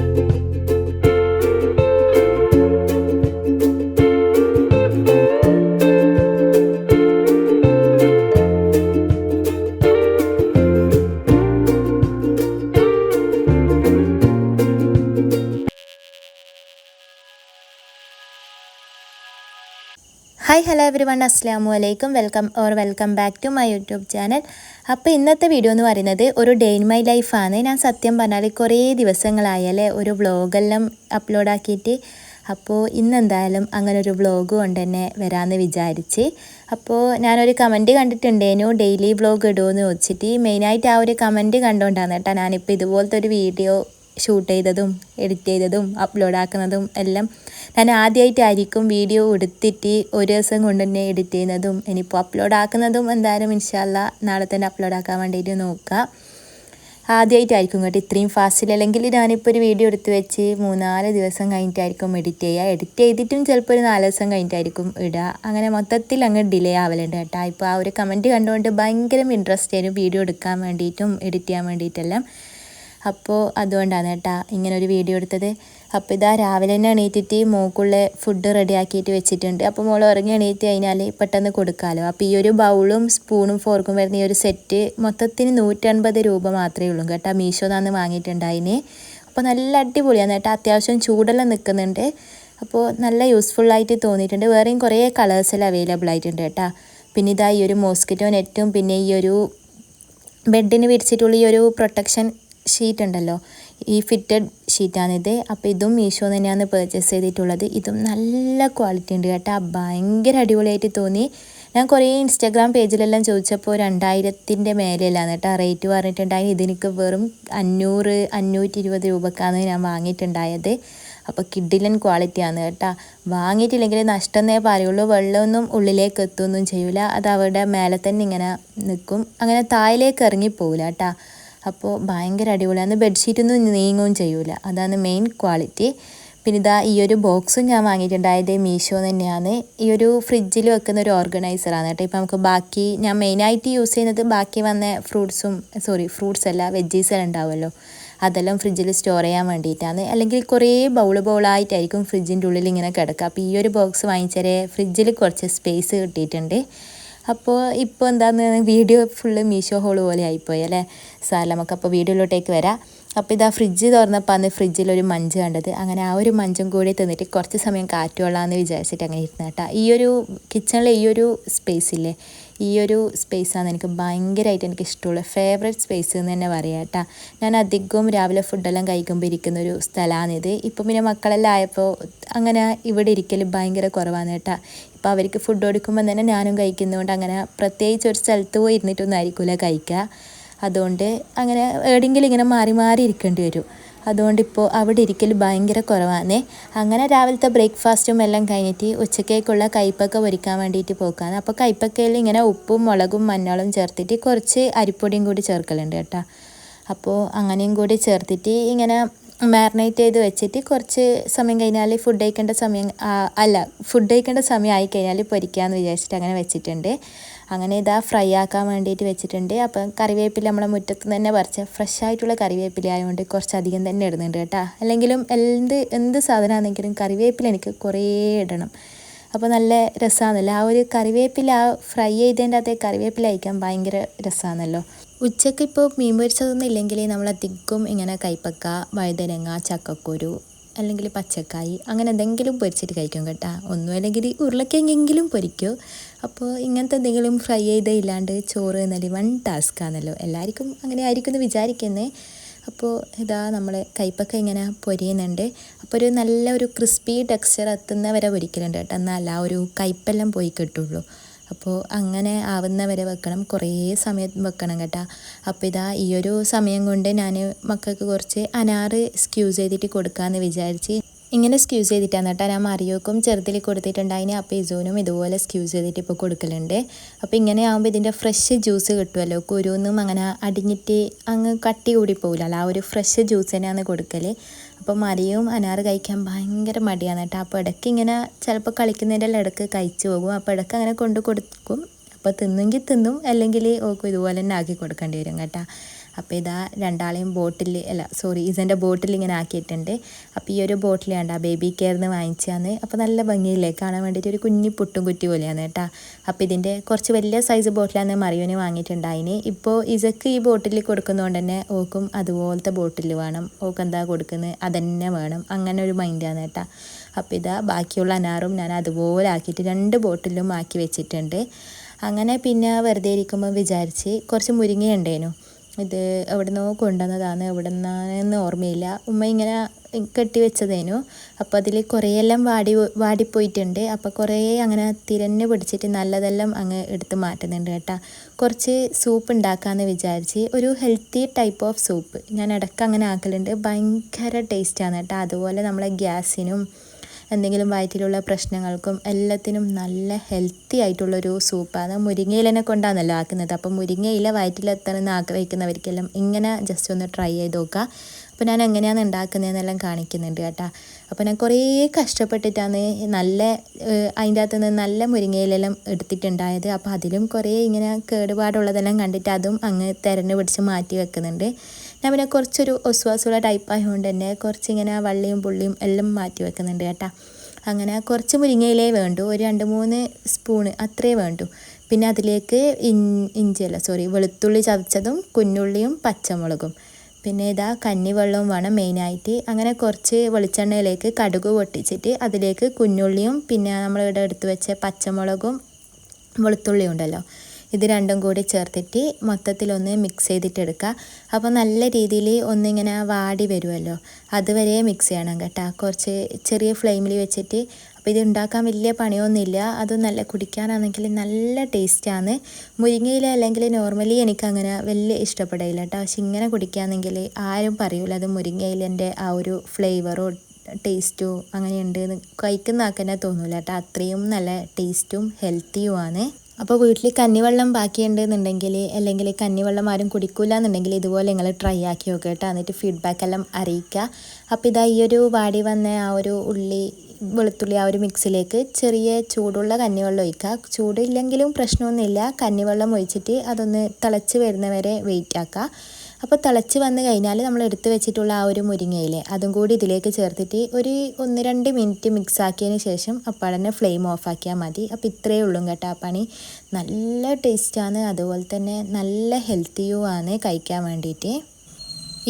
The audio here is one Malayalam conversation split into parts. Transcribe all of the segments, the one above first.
Thank you. Hi hello everyone അസ്ലാം വലൈക്കും welcome or welcome back to my YouTube channel അപ്പോൾ ഇന്നത്തെ വീഡിയോ എന്ന് പറയുന്നത് ഒരു ഡേ ഇൻ മൈ ലൈഫാണ് ഞാൻ സത്യം പറഞ്ഞാൽ കുറേ ദിവസങ്ങളായാലേ ഒരു വ്ളോഗെല്ലാം അപ്ലോഡാക്കിയിട്ട് അപ്പോൾ ഇന്നെന്തായാലും അങ്ങനെ ഒരു വ്ളോഗ് കൊണ്ട് തന്നെ വരാമെന്ന് വിചാരിച്ച്. അപ്പോൾ ഞാനൊരു കമന്റ് കണ്ടിട്ടുണ്ടേനു ഡെയിലി വ്ളോഗ് ഇടുമെന്ന് ചോദിച്ചിട്ട് മെയിനായിട്ട് ആ ഒരു കമന്റ് കണ്ടുകൊണ്ടാണ് കേട്ടോ ഞാനിപ്പോൾ ഇതുപോലത്തെ ഒരു വീഡിയോ ഷൂട്ട് ചെയ്തതും എഡിറ്റ് ചെയ്തതും അപ്ലോഡ് ആക്കുന്നതും എല്ലാം ഞാൻ ആദ്യമായിട്ടായിരിക്കും വീഡിയോ എടുത്തിട്ട് ഒരു ദിവസം കൊണ്ട് തന്നെ എഡിറ്റ് ചെയ്യുന്നതും ഇനിയിപ്പോൾ അപ്ലോഡ് ആക്കുന്നതും എന്തായാലും ഇൻഷാല്ല നാളെ തന്നെ അപ്ലോഡ് ആക്കാൻ വേണ്ടിയിട്ട് നോക്കുക. ആദ്യമായിട്ടായിരിക്കും കേട്ടോ ഇത്രയും ഫാസ്റ്റിൽ അല്ലെങ്കിൽ ഞാനിപ്പോൾ ഒരു വീഡിയോ എടുത്ത് വെച്ച് മൂന്നാൽ ദിവസം കഴിഞ്ഞിട്ടായിരിക്കും എഡിറ്റ് ചെയ്യുക. എഡിറ്റ് ചെയ്തിട്ടും ചിലപ്പോൾ ഒരു നാല് ദിവസം കഴിഞ്ഞിട്ടായിരിക്കും ഇടുക. അങ്ങനെ മൊത്തത്തിൽ അങ്ങ് ഡിലേ ആവലുണ്ട് കേട്ടോ. ഇപ്പോൾ ആ ഒരു കമന്റ് കണ്ടുകൊണ്ട് ഭയങ്കര ഇൻട്രസ്റ്റ് ആയിരുന്നു വീഡിയോ എടുക്കാൻ വേണ്ടിയിട്ടും എഡിറ്റ് ചെയ്യാൻ വേണ്ടിയിട്ടെല്ലാം. അപ്പോൾ അതുകൊണ്ടാണ് കേട്ടാ ഇങ്ങനെ ഒരു വീഡിയോ എടുത്തത്. അപ്പോൾ ഇതാ രാവിലെ തന്നെ എണീറ്റിട്ട് മോക്കുള്ള ഫുഡ് റെഡിയാക്കിയിട്ട് വെച്ചിട്ടുണ്ട്. അപ്പോൾ മോൾ ഇറങ്ങി എണീറ്റ് കഴിഞ്ഞാൽ പെട്ടെന്ന് കൊടുക്കാമല്ലോ അപ്പോൾ ഈ ഒരു ബൗളും സ്പൂണും ഫോർക്കും വരുന്ന ഈ ഒരു സെറ്റ് മൊത്തത്തിന് നൂറ്റൻപത് രൂപ മാത്രമേ ഉള്ളൂ കേട്ടോ മീഷോ നിന്നാണ് വാങ്ങിയിട്ടുണ്ടായിന്. അപ്പോൾ നല്ല അടിപൊളിയാണ് കേട്ടോ. അത്യാവശ്യം ചൂടെല്ലാം നിൽക്കുന്നുണ്ട് അപ്പോൾ നല്ല യൂസ്ഫുള്ളായിട്ട് തോന്നിയിട്ടുണ്ട്. വേറെയും കുറേ കളേഴ്സിൽ അവൈലബിൾ ആയിട്ടുണ്ട് കേട്ടോ. പിന്നെ ഇതാ ഈ ഒരു മോസ്കിറ്റോ നെറ്റും പിന്നെ ഈ ഒരു ബെഡിന് വിരിച്ചിട്ടുള്ള ഈ ഒരു പ്രൊട്ടക്ഷൻ ഷീറ്റ് ഉണ്ടല്ലോ ഈ ഫിറ്റഡ് ഷീറ്റാണിത്. അപ്പോൾ ഇതും മീഷോ തന്നെയാണ് പർച്ചേസ് ചെയ്തിട്ടുള്ളത്. ഇതും നല്ല ക്വാളിറ്റി ഉണ്ട് കേട്ടോ. ഭയങ്കര അടിപൊളിയായിട്ട് തോന്നി. ഞാൻ കുറേ ഇൻസ്റ്റാഗ്രാം പേജിലെല്ലാം ചോദിച്ചപ്പോൾ രണ്ടായിരത്തിന്റെ മേലെയല്ലാന്ന് കേട്ടോ. റേറ്റ് പറഞ്ഞിട്ടുണ്ടായി. ഇതിനൊക്കെ വെറും അഞ്ഞൂറ് അഞ്ഞൂറ്റി ഇരുപത് രൂപക്കാണ് ഞാൻ വാങ്ങിയിട്ടുണ്ടായത്. അപ്പോൾ കിഡിലൻ ക്വാളിറ്റിയാണ് കേട്ടോ. വാങ്ങിയിട്ടില്ലെങ്കിൽ നഷ്ടമെന്നേ പറയുള്ളൂ. വെള്ളമൊന്നും ഉള്ളിലേക്ക് എത്തുകയൊന്നും ചെയ്യില്ല അത് അവരുടെ മേലെ തന്നെ ഇങ്ങനെ നിൽക്കും. അങ്ങനെ താഴേക്ക് ഇറങ്ങിപ്പോവില്ല കേട്ടോ. അപ്പോൾ ഭയങ്കര അടിപൊളിയാണ് ബെഡ്ഷീറ്റൊന്നും നീങ്ങുകയും ചെയ്യൂല. അതാണ് മെയിൻ ക്വാളിറ്റി പിന്നെ ഇതാ ഈ ഒരു ബോക്സും ഞാൻ വാങ്ങിയിട്ടുണ്ടായത് മീഷോ തന്നെയാണ്. ഈ ഒരു ഫ്രിഡ്ജിൽ വെക്കുന്ന ഒരു ഓർഗനൈസറാണ് കേട്ടോ. ഇപ്പോൾ നമുക്ക് ബാക്കി ഞാൻ മെയിനായിട്ട് യൂസ് ചെയ്യുന്നത് ബാക്കി വന്ന ഫ്രൂട്ട്സും സോറി ഫ്രൂട്ട്സ് അല്ല വെജീസ് എല്ലാം ഉണ്ടാവുമല്ലോ. അതെല്ലാം ഫ്രിഡ്ജിൽ സ്റ്റോർ ചെയ്യാൻ വേണ്ടിയിട്ടാണ്. അല്ലെങ്കിൽ കുറേ ബൗൾ ബൗളായിട്ടായിരിക്കും ഫ്രിഡ്ജിന്റെ ഉള്ളിൽ ഇങ്ങനെ കിടക്കുക. അപ്പോൾ ഈ ഒരു ബോക്സ് വാങ്ങിച്ചാൽ ഫ്രിഡ്ജിൽ കുറച്ച് സ്പേസ് കിട്ടിയിട്ടുണ്ട്. അപ്പോൾ ഇപ്പോൾ എന്താണെന്ന് വീഡിയോ ഫുള്ള് മീഷോ ഹോൾ പോലെ ആയിപ്പോയി അല്ലേ? നമുക്ക് അപ്പോൾ വീഡിയോയിലോട്ടേക്ക് വരാം. അപ്പോൾ ഇതാ ഫ്രിഡ്ജ് തുറന്നപ്പോൾ അന്ന് ഫ്രിഡ്ജിൽ ഒരു മഞ്ച് കണ്ടത്. അങ്ങനെ ആ ഒരു മഞ്ചും കൂടി തന്നിട്ട് കുറച്ച് സമയം കാറ്റ് കൊള്ളാമെന്ന് വിചാരിച്ചിട്ട് അങ്ങനെ ഇരുന്ന കേട്ടോ. ഈ ഒരു കിച്ചണിലെ ഈ ഒരു സ്പേസ് ഇല്ലേ? ഈ ഒരു സ്പേസാണ് എനിക്ക് ഭയങ്കരമായിട്ട് എനിക്ക് ഇഷ്ടമുള്ള ഫേവറേറ്റ് സ്പേസ് എന്ന് തന്നെ പറയാം കേട്ടോ. ഞാൻ അധികവും രാവിലെ ഫുഡെല്ലാം കഴിക്കുമ്പോൾ ഇരിക്കുന്ന ഒരു സ്ഥലമാണിത് ഇപ്പം പിന്നെ മക്കളെല്ലാം ആയപ്പോൾ അങ്ങനെ ഇവിടെ ഇരിക്കൽ ഭയങ്കര കുറവാണ് കേട്ടോ. ഇപ്പോൾ അവർക്ക് ഫുഡ് കൊടുക്കുമ്പോൾ തന്നെ ഞാനും കഴിക്കുന്നതുകൊണ്ട് അങ്ങനെ പ്രത്യേകിച്ച് ഒരു സ്ഥലത്ത് പോയി ഇരുന്നിട്ടൊന്നും ആയിരിക്കില്ല കഴിക്കുക അതുകൊണ്ട് അങ്ങനെ എവിടെയെങ്കിലും ഇങ്ങനെ മാറി മാറി ഇരിക്കേണ്ടി വരും. അതുകൊണ്ട് ഇപ്പോൾ അവിടെ ഇരിക്കൽ ഭയങ്കര കുറവാണ് അങ്ങനെ രാവിലത്തെ ബ്രേക്ക്ഫാസ്റ്റും എല്ലാം കഴിഞ്ഞിട്ട് ഉച്ചക്കേക്കുള്ള കയ്പ്പൊക്കെ ഒരുക്കാൻ വേണ്ടിയിട്ട് പോക്കാണ് അപ്പോൾ കയ്പക്കയിൽ ഇങ്ങനെ ഉപ്പും മുളകും മഞ്ഞളും ചേർത്തിട്ട് കുറച്ച് അരിപ്പൊടിയും കൂടി ചേർക്കലുണ്ട് കേട്ടോ. അപ്പോൾ അങ്ങനെയും കൂടി ചേർത്തിട്ട് ഇങ്ങനെ മാറിനേറ്റ് ചെയ്ത് വെച്ചിട്ട് കുറച്ച് സമയം കഴിഞ്ഞാൽ ഫുഡ് കഴിക്കേണ്ട സമയം അല്ല ഫുഡ് കഴിക്കേണ്ട സമയം ആയി കഴിഞ്ഞാൽ പൊരിക്കാമെന്ന് വിചാരിച്ചിട്ട് അങ്ങനെ വെച്ചിട്ടുണ്ട്. അങ്ങനെ ഇതാ ഫ്രൈ ആക്കാൻ വേണ്ടിയിട്ട് വെച്ചിട്ടുണ്ട്. അപ്പം കറിവേപ്പില നമ്മളെ മുറ്റത്ത് തന്നെ പറിച്ച ഫ്രഷ് ആയിട്ടുള്ള കറിവേപ്പില ആയതുകൊണ്ട് കുറച്ചധികം തന്നെ ഇടുന്നുണ്ട് കേട്ടോ. അല്ലെങ്കിലും എന്ത് എന്ത് സാധനമാണെങ്കിലും കറിവേപ്പില എനിക്ക് കുറേ ഇടണം. അപ്പോൾ നല്ല രസമാണല്ലോ ആ ഒരു കറിവേപ്പില ഫ്രൈ ചെയ്തതിന്റെ അകത്തെ കറിവേപ്പില അയക്കാൻ ഭയങ്കര രസമാണല്ലോ ഉച്ചയ്ക്ക് ഇപ്പോൾ മീൻ പൊരിച്ചതൊന്നും ഇല്ലെങ്കിൽ നമ്മൾ അധികം ഇങ്ങനെ കൈപ്പക്ക വഴുതനങ്ങ ചക്കക്കുരു അല്ലെങ്കിൽ പച്ചക്കായി അങ്ങനെ എന്തെങ്കിലും പൊരിച്ചിട്ട് കഴിക്കും കേട്ടോ. ഒന്നും അല്ലെങ്കിൽ ഉരുളക്കെങ്കിലും പൊരിക്കും. അപ്പോൾ ഇങ്ങനത്തെ എന്തെങ്കിലും ഫ്രൈ ചെയ്തേ ഇല്ലാണ്ട് ചോറ് എന്നാൽ വൺ ടാസ്ക് ആണല്ലോ. എല്ലാവർക്കും അങ്ങനെ ആയിരിക്കും എന്ന് വിചാരിക്കുന്നത് അപ്പോൾ ഇതാ നമ്മൾ കയ്പൊക്കെ ഇങ്ങനെ പൊരിയുന്നുണ്ട്. അപ്പോൾ ഒരു നല്ല ഒരു ക്രിസ്പി ടെക്സ്ചർ എത്തുന്ന വരെ പൊരിക്കലുണ്ട് കേട്ടോ. എന്നാൽ ആ ഒരു കയ്പ്പെല്ലാം പോയി കിട്ടുള്ളൂ. അപ്പോൾ അങ്ങനെ ആവുന്ന വരെ വെക്കണം. കുറേ സമയം വെക്കണം കേട്ടോ. അപ്പോൾ ഇതാ ഈ ഒരു സമയം കൊണ്ട് ഞാൻ മക്കൾക്ക് കുറച്ച് അനാറ് സ്ക്യൂസ് ചെയ്തിട്ട് കൊടുക്കാമെന്ന് വിചാരിച്ച് ഇങ്ങനെ സ്ക്യൂസ് ചെയ്തിട്ടാണ് കേട്ടോ ഞാൻ മറിയോക്കും ചെറുതിൽ കൊടുത്തിട്ടുണ്ടായിന് അപ്പോൾ ഇസോനും ഇതുപോലെ സ്ക്യൂസ് ചെയ്തിട്ട് ഇപ്പോൾ കൊടുക്കലുണ്ട്. അപ്പോൾ ഇങ്ങനെ ആകുമ്പോൾ ഇതിന്റെ ഫ്രഷ് ജ്യൂസ് കിട്ടുമല്ലോ കുരുവൊന്നും അങ്ങനെ അടിഞ്ഞിട്ട് അങ്ങ് കട്ടി കൂടി പോകില്ല ആ ഒരു ഫ്രഷ് ജ്യൂസ് തന്നെയാണ് കൊടുക്കൽ അപ്പോൾ മറിയും അനാറ് കഴിക്കാൻ ഭയങ്കര മടിയാണ് കേട്ടോ. അപ്പോൾ ഇടയ്ക്ക് ഇങ്ങനെ ചിലപ്പോൾ കളിക്കുന്നതിന്റെ ഇടയ്ക്ക് കഴിച്ചു പോകും. അപ്പോൾ ഇടയ്ക്ക് അങ്ങനെ കൊണ്ട് കൊടുക്കും. അപ്പോൾ തിന്നെങ്കിൽ തിന്നും അല്ലെങ്കിൽ ഓക്കും ഇതുപോലെ തന്നെ ആക്കി കൊടുക്കേണ്ടി വരും കേട്ടോ. അപ്പോൾ ഇതാ രണ്ടാളെയും ബോട്ടിൽ അല്ല സോറി ഇസന്റെ ബോട്ടിൽ ഇങ്ങനെ ആക്കിയിട്ടുണ്ട്. അപ്പോൾ ഈ ഒരു ബോട്ടിൽ കണ്ട ബേബി കെയർന്ന് വാങ്ങിച്ചാന്ന്. അപ്പോൾ നല്ല ഭംഗിയില്ലേ? കാണാൻ വേണ്ടിയിട്ട് ഒരു കുഞ്ഞി പുട്ടും കുറ്റി പോലെയാണ് കേട്ടോ. അപ്പോൾ ഇതിന്റെ കുറച്ച് വലിയ സൈസ് ബോട്ടിലാണ് മറിയോന് വാങ്ങിയിട്ടുണ്ടായിന്. ഇപ്പോൾ ഇസക്ക് ഈ ബോട്ടിൽ കൊടുക്കുന്നതുകൊണ്ട് തന്നെ ഓക്കും അതുപോലത്തെ ബോട്ടിൽ വേണം. ഓക്ക് എന്താ കൊടുക്കുന്നത് അതന്നെ വേണം. അങ്ങനെ ഒരു മൈൻഡാണ് കേട്ടോ. അപ്പോൾ ഇതാ ബാക്കിയുള്ള അനാറും ഞാൻ അതുപോലെ ആക്കിയിട്ട് രണ്ട് ബോട്ടിലും ആക്കി വെച്ചിട്ടുണ്ട്. അങ്ങനെ പിന്നെ വെറുതെ ഇരിക്കുമ്പോൾ വിചാരിച്ച് കുറച്ച് മുരിങ്ങ ഇത് എവിടെ നിന്നോ കൊണ്ടുവന്നതാണ്. എവിടെ നിന്നാണെന്ന് ഓർമ്മയില്ല. ഉമ്മ ഇങ്ങനെ കെട്ടി വെച്ചതേനു. അപ്പോൾ അതിൽ കുറേയെല്ലാം വാടി വാടിപ്പോയിട്ടുണ്ട്. അപ്പോൾ കുറേ അങ്ങനെ തിരഞ്ഞു പിടിച്ചിട്ട് നല്ലതെല്ലാം അങ്ങ് എടുത്ത് മാറ്റുന്നുണ്ട് കേട്ടോ. കുറച്ച് സൂപ്പ് ഉണ്ടാക്കാമെന്ന് വിചാരിച്ച് ഒരു ഹെൽത്തി ടൈപ്പ് ഓഫ് സൂപ്പ് ഞാൻ ഇടയ്ക്ക് അങ്ങനെ ആക്കലുണ്ട്. ഭയങ്കര ടേസ്റ്റാണ് കേട്ടോ. അതുപോലെ നമ്മളെ ഗ്യാസിനും എന്തെങ്കിലും വയറ്റിലുള്ള പ്രശ്നങ്ങൾക്കും എല്ലാത്തിനും നല്ല ഹെൽത്തി ആയിട്ടുള്ളൊരു സൂപ്പാണ് മുരിങ്ങയിലനെ കൊണ്ടാണല്ലോ ആക്കുന്നത്. അപ്പോൾ മുരിങ്ങയില വയറ്റിലെത്തണമെന്ന് ആഗ്രഹിക്കുന്നവർക്കെല്ലാം ഇങ്ങനെ ജസ്റ്റ് ഒന്ന് ട്രൈ ചെയ്ത് നോക്കുക അപ്പോൾ ഞാൻ എങ്ങനെയാണ് ഉണ്ടാക്കുന്നതെന്നെല്ലാം കാണിക്കുന്നുണ്ട് കേട്ടോ. അപ്പോൾ ഞാൻ കുറേ കഷ്ടപ്പെട്ടിട്ടാണ് നല്ല അതിന്റെ അകത്ത് നിന്ന് നല്ല മുരിങ്ങയിലെല്ലാം എടുത്തിട്ടുണ്ടായത്. അപ്പോൾ അതിലും കുറേ ഇങ്ങനെ കേടുപാടുള്ളതെല്ലാം കണ്ടിട്ട് അതും അങ്ങ് തിരഞ്ഞു പിടിച്ച് മാറ്റി വെക്കുന്നുണ്ട്. ഞാൻ പിന്നെ കുറച്ചൊരു ഒസ്വാസുള്ള ടൈപ്പ് ആയതുകൊണ്ട് തന്നെ കുറച്ചിങ്ങനെ വള്ളിയും പുള്ളിയും എല്ലാം മാറ്റി വെക്കുന്നുണ്ട് കേട്ടോ. അങ്ങനെ കുറച്ച് മുരിങ്ങയിലേ വേണ്ടു. ഒരു രണ്ട് മൂന്ന് സ്പൂണ് അത്രേ വേണ്ടു. പിന്നെ അതിലേക്ക് ഇൻ ഇഞ്ചിയല്ല സോറി വെളുത്തുള്ളി ചതച്ചതും കുഞ്ഞുള്ളിയും പച്ചമുളകും. പിന്നെ ഇതാ കഞ്ഞിവെള്ളവും വേണം മെയിനായിട്ട് അങ്ങനെ കുറച്ച് വെളിച്ചെണ്ണയിലേക്ക് കടുക് പൊട്ടിച്ചിട്ട് അതിലേക്ക് കുഞ്ഞുള്ളിയും പിന്നെ നമ്മളിവിടെ എടുത്തു വെച്ച പച്ചമുളകും വെളുത്തുള്ളിയും ഉണ്ടല്ലോ. ഇത് രണ്ടും കൂടി ചേർത്തിട്ട് മൊത്തത്തിലൊന്ന് മിക്സ് ചെയ്തിട്ടെടുക്കുക അപ്പോൾ നല്ല രീതിയിൽ ഒന്നിങ്ങനെ വാടി വരുമല്ലോ അതുവരെ മിക്സ് ചെയ്യണം കേട്ടോ. കുറച്ച് ചെറിയ ഫ്ലെയിമിൽ വെച്ചിട്ട്. അപ്പോൾ ഇത് ഉണ്ടാക്കാൻ വലിയ പണിയൊന്നുമില്ല. അത് നല്ല കുടിക്കാനാണെങ്കിൽ നല്ല ടേസ്റ്റാണ് മുരിങ്ങയില അല്ലെങ്കിൽ നോർമലി എനിക്കങ്ങനെ വലിയ ഇഷ്ടപ്പെടില്ല കേട്ടോ. പക്ഷെ ഇങ്ങനെ കുടിക്കുകയാണെങ്കിൽ ആരും പറയൂല അത് മുരിങ്ങയിലന്റെ ആ ഒരു ഫ്ലേവറോ ടേസ്റ്റോ അങ്ങനെയുണ്ട് കഴിക്കുന്ന ആക്കന്നെ തോന്നൂല കേട്ടോ. അത്രയും നല്ല ടേസ്റ്റും ഹെൽത്തിയുമാണ് അപ്പോൾ വീട്ടിൽ കന്നിവെള്ളം ബാക്കിയുണ്ടെന്നുണ്ടെങ്കിൽ അല്ലെങ്കിൽ കന്നിവെള്ളം ആരും കുടിക്കില്ല എന്നുണ്ടെങ്കിൽ ഇതുപോലെ നിങ്ങൾ ട്രൈ ആക്കി നോക്കുക കേട്ടോ. എന്നിട്ട് ഫീഡ്ബാക്ക് എല്ലാം അറിയിക്കുക. അപ്പോൾ ഇതാ ഈ ഒരു വാടി വന്ന ആ ഒരു ഉള്ളി വെളുത്തുള്ളി ആ ഒരു മിക്സിലേക്ക് ചെറിയ ചൂടുള്ള കന്നിവെള്ളം ഒഴിക്കുക. ചൂടില്ലെങ്കിലും പ്രശ്നമൊന്നുമില്ല. കന്നിവെള്ളം ഒഴിച്ചിട്ട് അതൊന്ന് തിളച്ച് വരുന്നവരെ വെയിറ്റ് ആക്കുക. അപ്പോൾ തിളച്ച് വന്ന് കഴിഞ്ഞാൽ നമ്മൾ എടുത്ത് വെച്ചിട്ടുള്ള ആ ഒരു മുരിങ്ങയിലെ അതും കൂടി ഇതിലേക്ക് ചേർത്തിട്ട് ഒരു ഒന്ന് രണ്ട് മിനിറ്റ് മിക്സ് ആക്കിയതിന് ശേഷം അപ്പാടന്നെ ഫ്ലെയിം ഓഫ് ആക്കിയാൽ മതി. അപ്പോൾ ഇത്രയേ ഉള്ളൂ കേട്ടോ ആ പണി. നല്ല ടേസ്റ്റാണ് അതുപോലെ തന്നെ നല്ല ഹെൽത്തിയുമാണ് കഴിക്കാൻ വേണ്ടിയിട്ട്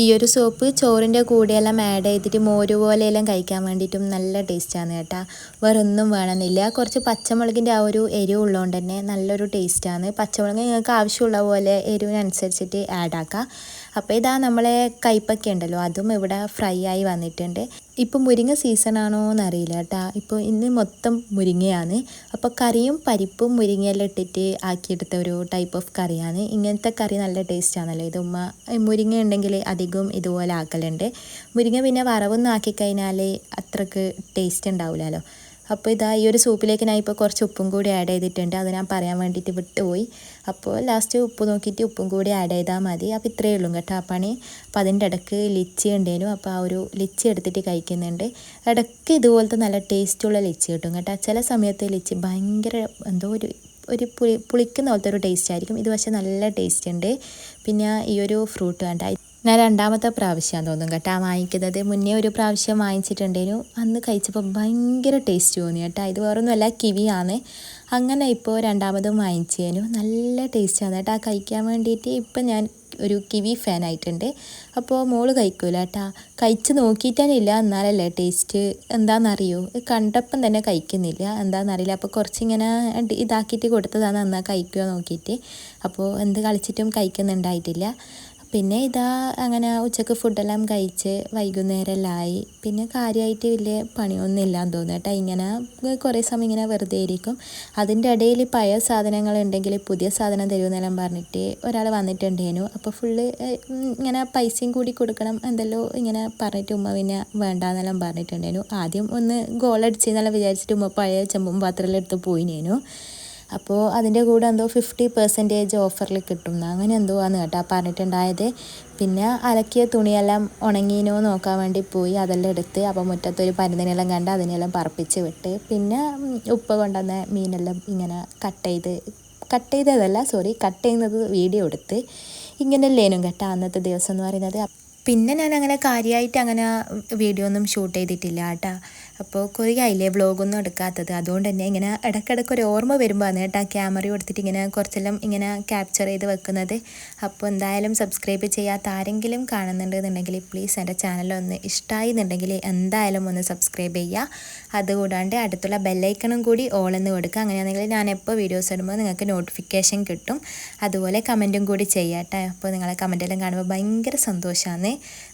ഈ ഒരു സോപ്പ് ചോറിന്റെ കൂടെയെല്ലാം ആഡ് ചെയ്തിട്ട് മോര് പോലെയെല്ലാം കഴിക്കാൻ വേണ്ടിയിട്ടും നല്ല ടേസ്റ്റാണ് കേട്ടോ. വേറൊന്നും വേണമെന്നില്ല. കുറച്ച് പച്ചമുളകിന്റെ ആ ഒരു എരിവ് ഉള്ളതുകൊണ്ട് തന്നെ നല്ലൊരു ടേസ്റ്റാണ് പച്ചമുളക് നിങ്ങൾക്ക് ആവശ്യമുള്ള പോലെ എരിവിനനുസരിച്ചിട്ട് ആഡ് അപ്പോൾ ഇതാ നമ്മളെ കയ്പ്പൊക്കെ ഉണ്ടല്ലോ അതും ഇവിടെ ഫ്രൈ ആയി വന്നിട്ടുണ്ട്. ഇപ്പോൾ മുരിങ്ങ സീസൺ ആണോ എന്നറിയില്ല കേട്ടോ. ഇപ്പോൾ ഇന്ന് മൊത്തം മുരിങ്ങയാണ്. അപ്പോൾ കറിയും പരിപ്പും മുരിങ്ങയെല്ലാം ഇട്ടിട്ട് ആക്കിയെടുത്ത ഒരു ടൈപ്പ് ഓഫ് കറിയാണ്. ഇങ്ങനത്തെ കറി നല്ല ടേസ്റ്റ് ആണല്ലോ. ഇത് ഉമ്മ മുരിങ്ങ ഉണ്ടെങ്കിൽ അധികം ഇതുപോലെ ആക്കലുണ്ട്. മുരിങ്ങ പിന്നെ വറവൊന്നും ആക്കി കഴിഞ്ഞാൽ അത്രയ്ക്ക് ടേസ്റ്റ് ഉണ്ടാവില്ലല്ലോ അപ്പോൾ ഇതാ ഈ ഒരു സൂപ്പിലേക്ക് ഞാൻ ഇപ്പോൾ കുറച്ച് ഉപ്പും കൂടി ആഡ് ചെയ്തിട്ടുണ്ട്. അത് ഞാൻ പറയാൻ വേണ്ടിയിട്ട് വിട്ടുപോയി. അപ്പോൾ ലാസ്റ്റ് ഉപ്പ് നോക്കിയിട്ട് ഉപ്പും കൂടി ആഡ് ചെയ്താൽ മതി. അപ്പോൾ ഇത്രയേ ഉള്ളൂ കേട്ടോ ആ പണി. അപ്പോൾ അതിന്റെ ഇടയ്ക്ക് ലിച്ചി ഉണ്ടേനു. അപ്പോൾ ആ ഒരു ലിച്ചി എടുത്തിട്ട് കഴിക്കുന്നുണ്ട്. ഇടയ്ക്ക് ഇതുപോലത്തെ നല്ല ടേസ്റ്റുള്ള ലിച്ചി കിട്ടും കേട്ടോ. ചില സമയത്ത് ലിച്ചി ഭയങ്കര എന്തോ ഒരു ഒരു പുളി പുളിക്കുന്ന പോലത്തെ ഒരു ടേസ്റ്റ് ആയിരിക്കും. ഇത് പക്ഷേ നല്ല ടേസ്റ്റ് ഉണ്ട്. പിന്നെ ഈ ഒരു ഫ്രൂട്ട് കണ്ട ഞാൻ രണ്ടാമത്തെ പ്രാവശ്യമാണ് തോന്നും കേട്ടോ വാങ്ങിക്കുന്നത്. മുന്നേ ഒരു പ്രാവശ്യം വാങ്ങിച്ചിട്ടുണ്ടേനു അന്ന് കഴിച്ചപ്പോൾ ഭയങ്കര ടേസ്റ്റ് തോന്നി കേട്ടോ. ഇത് വേറൊന്നുമല്ല കിവിയാണ്. അങ്ങനെ ഇപ്പോൾ രണ്ടാമതും വാങ്ങിച്ചേനു. നല്ല ടേസ്റ്റാണ് കേട്ടോ. കഴിക്കാൻ വേണ്ടിയിട്ട് ഇപ്പം ഞാൻ ഒരു കിവി ഫാൻ ആയിട്ടുണ്ട്. അപ്പോൾ മോൾ കഴിക്കൂല കേട്ടാ. കഴിച്ച് നോക്കിയിട്ടാനില്ല എന്നാലല്ലേ ടേസ്റ്റ് എന്താണെന്നറിയോ? കണ്ടപ്പം തന്നെ കഴിക്കുന്നില്ല. എന്താണെന്നറിയില്ല. അപ്പോൾ കുറച്ചിങ്ങനെ ഇതാക്കിയിട്ട് കൊടുത്തതാണ് എന്നാൽ കഴിക്കുക നോക്കിയിട്ട്. അപ്പോൾ എന്ത് കളിച്ചിട്ടും കഴിക്കുന്നുണ്ടായിട്ടില്ല. പിന്നെ ഇതാ അങ്ങനെ ഉച്ചയ്ക്ക് ഫുഡെല്ലാം കഴിച്ച് വൈകുന്നേരമെല്ലാമായി പിന്നെ കാര്യമായിട്ട് വലിയ പണിയൊന്നുമില്ല കേട്ടോ. ഇങ്ങനെ കുറേ സമയം ഇങ്ങനെ വെറുതെ ഇരിക്കും. അതിന്റെ ഇടയിൽ പഴയ സാധനങ്ങൾ ഉണ്ടെങ്കിൽ പുതിയ സാധനം തരുമെന്നെല്ലാം പറഞ്ഞിട്ട് ഒരാൾ വന്നിട്ടുണ്ടേനു അപ്പോൾ ഫുള്ള് ഇങ്ങനെ പൈസയും കൂടി കൊടുക്കണം എന്തെല്ലോ ഇങ്ങനെ പറഞ്ഞിട്ട് ഉമ്മ പിന്നെ വേണ്ടാന്നെല്ലാം പറഞ്ഞിട്ടുണ്ടേനു ആദ്യം ഒന്ന് ഗോളടിച്ചെന്നെല്ലാം വിചാരിച്ചിട്ട് ഉമ്മ പഴയ ചെമ്പും പാത്രമെല്ലാം എടുത്ത് പോയിനേനു. അപ്പോൾ അതിന്റെ കൂടെ എന്തോ ഫിഫ്റ്റി പെർസെന്റേജ് ഓഫറിൽ കിട്ടും. അങ്ങനെ എന്തോ ആണ് കേട്ടോ. പറഞ്ഞിട്ടുണ്ടായത്. പിന്നെ അലക്കിയ തുണിയെല്ലാം ഉണങ്ങിനോ നോക്കാൻ വേണ്ടി പോയി. അതെല്ലാം എടുത്ത് അപ്പോൾ മുറ്റത്തൊരു പരുന്നിനെല്ലാം കണ്ട് അതിനെല്ലാം പറപ്പിച്ച് വിട്ട് പിന്നെ ഉപ്പ് കൊണ്ടുവന്ന മീനെല്ലാം ഇങ്ങനെ കട്ട് ചെയ്ത് കട്ട് ചെയ്തതല്ല സോറി കട്ട് ചെയ്യുന്നത് വീഡിയോ എടുത്ത് ഇങ്ങനെയല്ലേനും കേട്ടോ അന്നത്തെ ദിവസം എന്ന് പറയുന്നത്. പിന്നെ ഞാൻ അങ്ങനെ കാര്യമായിട്ട് അങ്ങനെ വീഡിയോ ഒന്നും ഷൂട്ട് ചെയ്തിട്ടില്ല കേട്ടോ. അപ്പോൾ കുറേ ആയില്ലേ വ്ളോഗൊന്നും എടുക്കാത്തത്. അതുകൊണ്ട് തന്നെ ഇങ്ങനെ ഇടയ്ക്കിടയ്ക്ക് ഒരു ഓർമ്മ വരുമ്പോൾ ആണ് കേട്ടോ. ക്യാമറ കൊടുത്തിട്ട് ഇങ്ങനെ കുറച്ചെല്ലാം ഇങ്ങനെ ക്യാപ്ചർ ചെയ്ത് വെക്കുന്നത്. അപ്പോൾ എന്തായാലും സബ്സ്ക്രൈബ് ചെയ്യാത്ത ആരെങ്കിലും കാണുന്നുണ്ടെന്നുണ്ടെങ്കിൽ പ്ലീസ് എന്റെ ചാനൽ ഒന്ന് ഇഷ്ടമായി എന്നുണ്ടെങ്കിൽ എന്തായാലും ഒന്ന് സബ്സ്ക്രൈബ് ചെയ്യുക അതുകൂടാണ്ട് അടുത്തുള്ള ബെല്ലൈക്കണും കൂടി ഓളെന്ന് കൊടുക്കുക. അങ്ങനെയാണെങ്കിൽ ഞാൻ എപ്പോൾ വീഡിയോസ് ഇടുമ്പോൾ നിങ്ങൾക്ക് നോട്ടിഫിക്കേഷൻ കിട്ടും. അതുപോലെ കമന്റും കൂടി ചെയ്യാം കേട്ടോ. അപ്പോൾ നിങ്ങളെ കമന്റെല്ലാം കാണുമ്പോൾ ഭയങ്കര സന്തോഷമാണ്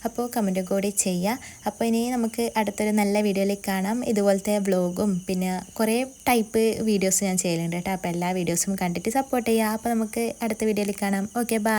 അപ്പോൾ കമന്റ് കൂടി ചെയ്യുക അപ്പോൾ ഇനി നമുക്ക് അടുത്തൊരു നല്ല വീഡിയോയിൽ കാണാം. ഇതുപോലത്തെ വ്ളോഗും പിന്നെ കുറേ ടൈപ്പ് വീഡിയോസ് ഞാൻ ചെയ്യലുണ്ട് കേട്ടോ. അപ്പോൾ എല്ലാ വീഡിയോസും കണ്ടിട്ട് സപ്പോർട്ട് ചെയ്യുക അപ്പോൾ നമുക്ക് അടുത്ത വീഡിയോയിൽ കാണാം. Okay bye